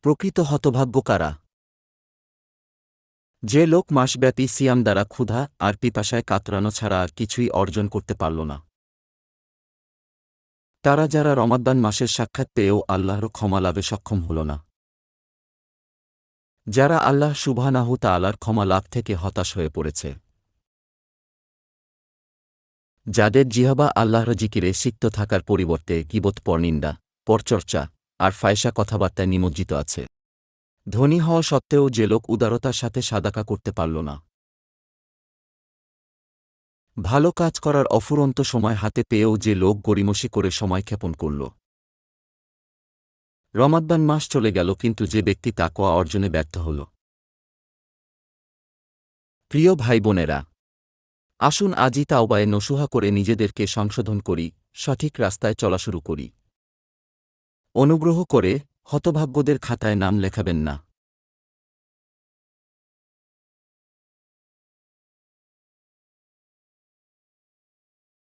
প্রকৃত হতভাগ্য কারা? যে লোক মাসব্যাপী সিয়াম দ্বারা ক্ষুধা আর পিপাসায় কাতরানো ছাড়া আর কিছুই অর্জন করতে পারল না। তারা যারা রমাদ্দান মাসের সাক্ষাৎ পেয়েও আল্লাহর ক্ষমা লাভে সক্ষম হল না। যারা আল্লাহ সুবহানাহু তাআলার ক্ষমা লাভ থেকে হতাশ হয়ে পড়েছে। যাদের জিহবা আল্লাহর জিকিরে সিক্ত থাকার পরিবর্তে গিবত পরনিন্দা, পরচর্চা আর ফায়সা কথাবার্তায় নিমজ্জিত আছে। ধনী হওয়া সত্ত্বেও যে লোক উদারতার সাথে সাদাকা করতে পারল না। ভালো কাজ করার অফুরন্ত সময় হাতে পেয়েও যে লোক গরিমসি করে সময় ক্ষেপণ করল। রমাদ্দান মাস চলে গেল, কিন্তু যে ব্যক্তি তাকোয়া অর্জনে ব্যর্থ হল। প্রিয় ভাই বোনেরা আসুন আজই তাওবায় নসুহা করে নিজেদেরকে সংশোধন করি, সঠিক রাস্তায় চলা শুরু করি। অনুগ্রহ করে হতভাগ্যদের খাতায় নাম লেখাবেন না।